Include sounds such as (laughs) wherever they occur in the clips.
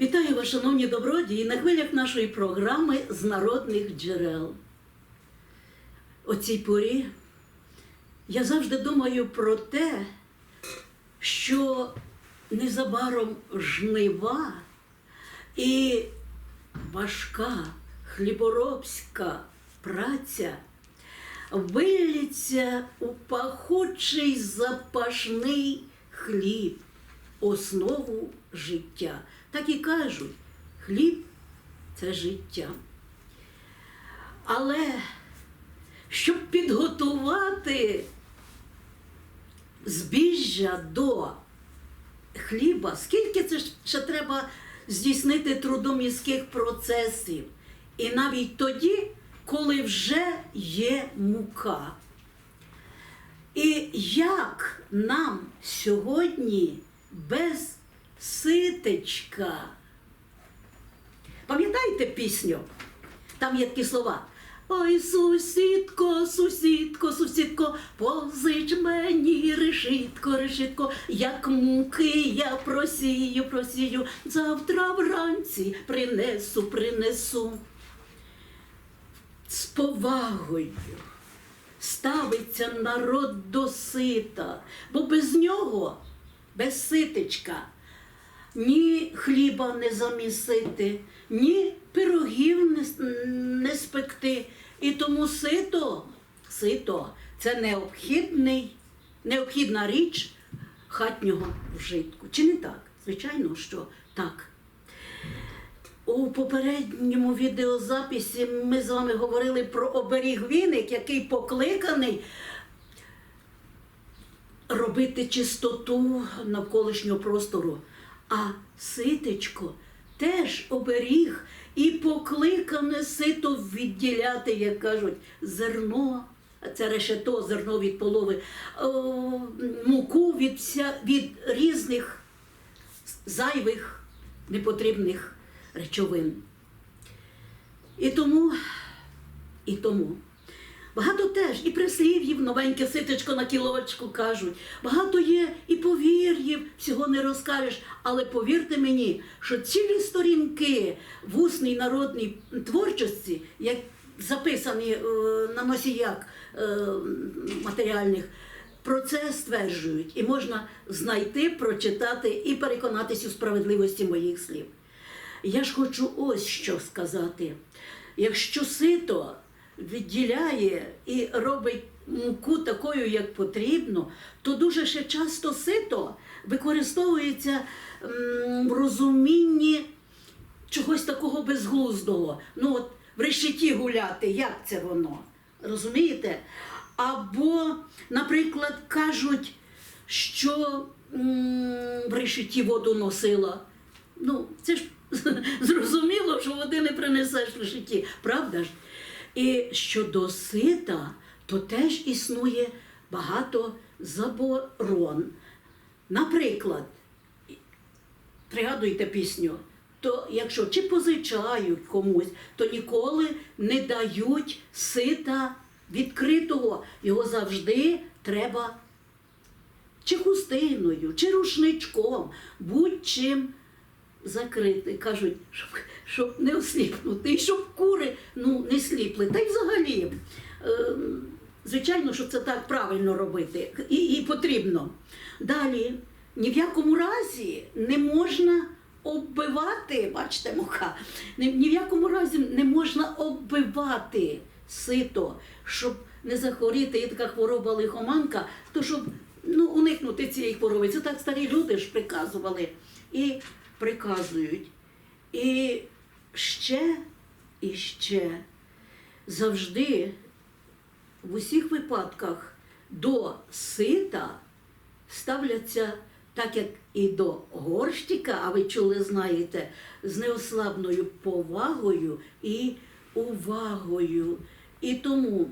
Вітаю вас, шановні добродії, на хвилях нашої програми з народних джерел. О цій порі я завжди думаю про те, що незабаром жнива і важка хліборобська праця виліться у пахучий запашний хліб, основу життя. Так і кажуть, хліб це життя. Але щоб підготувати збіжжя до хліба, скільки це ще треба здійснити трудоміських процесів. І навіть тоді, коли вже є мука. І як нам сьогодні без ситечка? Пам'ятаєте пісню? Там є такі слова. Ой, сусідко, сусідко, сусідко, позич мені решітко, решітко, як муки я просію, просію, завтра вранці принесу, принесу. З повагою ставиться народ до сита, бо без нього, без ситечка, ні хліба не замісити, ні пирогів не, не спекти. І тому сито, сито це необхідний, необхідна річ хатнього вжитку. Чи не так? Звичайно, що так. У попередньому відеозаписі ми з вами говорили про оберіг віник, який покликаний робити чистоту навколишнього простору. А ситечко теж оберіг і покликане сито відділяти, як кажуть, зерно. Це решето, зерно від полови, муку від, вся, від різних зайвих, непотрібних речовин. І тому, і тому. Багато теж і прислів'їв, новеньке ситечко на кілочку кажуть. Багато є і повір'їв, всього не розкажеш. Але повірте мені, що цілі сторінки в усній народній творчості, як записані е, на носіях е, матеріальних, про це стверджують. І можна знайти, прочитати і переконатись у справедливості моїх слів. Я ж хочу ось що сказати. Якщо сито відділяє і робить муку такою, як потрібно, то дуже ще часто сито використовується в розумінні чогось такого безглуздого. Ну от в решеті гуляти, як це воно? Розумієте? Або, наприклад, кажуть, що в решеті воду носила. Ну, це ж (laughs) зрозуміло, що води не принесеш в решеті, правда ж? І щодо сита, то теж існує багато заборон. Наприклад, пригадуйте пісню, то якщо чи позичають комусь, то ніколи не дають сита відкритого. Його завжди треба чи хустиною, чи рушничком, будь-чим закрити. Кажуть, щоб, не осліпнути, і щоб кури ну, не сліпли. Та й взагалі. Е, Звичайно, що це так правильно робити і, і потрібно. Далі, ні в якому разі не можна оббивати, бачите, мука, ні, ні в якому разі не можна оббивати сито, щоб не захворіти, є така хвороба лихоманка, то щоб ну, уникнути цієї хвороби. Це так старі люди ж приказували і приказують. І ще, і ще завжди в усіх випадках до сита ставляться, так як і до горщика, а ви чули, знаєте, з неослабною повагою і увагою. І тому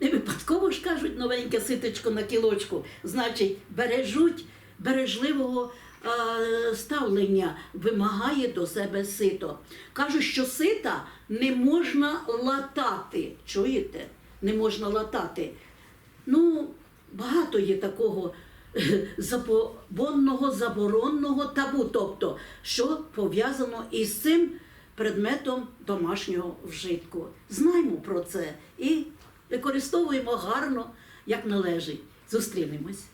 не випадково ж кажуть новеньке ситечко на кілочку, значить, бережуть бережливого ставлення вимагає до себе сито. Кажуть, що сита не можна латати. Чуєте? Не можна латати. Ну, багато є такого (laughs) е, забобонного, заборонного табу, тобто, що пов'язано із цим предметом домашнього вжитку. Знаймо про це і використовуємо гарно, як належить. Зустрінемось.